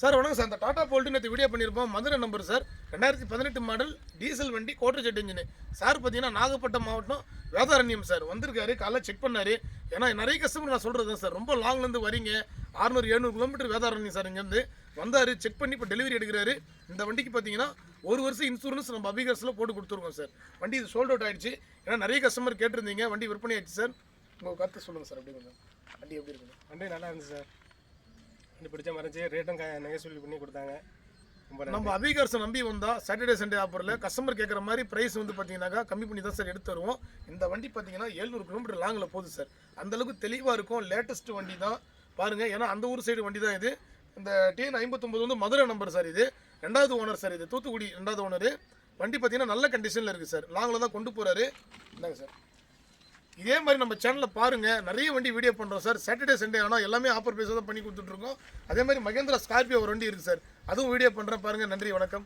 Sir வணக்கம் sir. அந்த Tata bolt நேற்று வீடியோ பண்ணியிருப்போம். Madurai number sir. ரெண்டாயிரத்தி பதினெட்டு மாடல் டீசல் வண்டி கோட்டை ஜெட் இன்ஜினு சார் பார்த்தீங்கன்னா நாகப்பட்டினம் மாவட்டம் வேதாரண்யம் சார். வந்திருக்காரு. காலைல செக் பண்ணார். ஏன்னா நிறைய கஸ்டமர் நான் சொல்கிறது தான் சார். ரொம்ப லாங்லேருந்து வரீங்க. அறுநூறு எழுநூறு கிலோமீட்டர் வேதாரண்யம் சார் இங்கேருந்து வந்தார். செக் பண்ணி இப்போ டெலிவரி எடுக்கிறாரு. இந்த வண்டிக்கு பார்த்தீங்கன்னா ஒரு வருஷம் இன்சூரன்ஸ் நம்ம அபிகர்ஸில் போட்டு கொடுத்துருக்கோம் சார். வண்டி இது சோல்ட் அவுட் ஆகிடுச்சு ஏன்னா நிறைய கஸ்டமர் கேட்டிருந்தீங்க. வண்டி விற்பனை ஆயிடுச்சு சார். உங்கள் கருத்து சொல்லுங்கள் சார். அப்படி கொஞ்சம். வண்டி எப்படி இருக்குங்க வண்டி நல்லா இருந்துச்சு சார். எனக்கு பிடிச்ச மாதிரி ரேட்டும் நெகசிபிள் பண்ணி கொடுத்தாங்க. நம்ம அபிகார்ஸை நம்பி வந்தால் சாட்டர்டே சண்டே ஆஃபரில் கஸ்டமர் கேட்குற மாதிரி ப்ரைஸ் வந்து பார்த்தீங்கன்னாக்கா கம்மி பண்ணி தான் சார் எடுத்து தருவோம். இந்த வண்டி பார்த்தீங்கன்னா எழுநூறு கிலோமீட்டர் லாங்கில் போகுது சார் அந்த அளவுக்கு தெளிவாக இருக்கும். லேட்டஸ்ட் வண்டி தான் பாருங்கள் ஏன்னா அந்த ஊர் சைடு வண்டி தான் இது. இந்த டிஎன் ஐம்பத்தொம்பது வந்து மதுரை நம்பர் சார் இது. ரெண்டாவது ஓனர் சார் இது. தூத்துக்குடி ரெண்டாவது ஓனர் வண்டி பார்த்தீங்கன்னா நல்ல கண்டிஷனில் இருக்குது சார் லாங்கில் தான் கொண்டு போகிறாரு இந்தாங்க சார் இதே மாதிரி நம்ம சேனலில் பாருங்க. நிறைய வண்டி வீடியோ பண்ணுறோம் சார் சாட்டர்டே சண்டே ஆனால் எல்லாமே ஆஃபர் பேஸாக தான் பண்ணி கொடுத்துட்ருக்கோம் அதே மாதிரி மகேந்திரா ஸ்கார்பியோ ஒரு வண்டி இருக்குது சார் அதுவும் வீடியோ பண்ணுறேன் பாருங்கள் நன்றி வணக்கம்.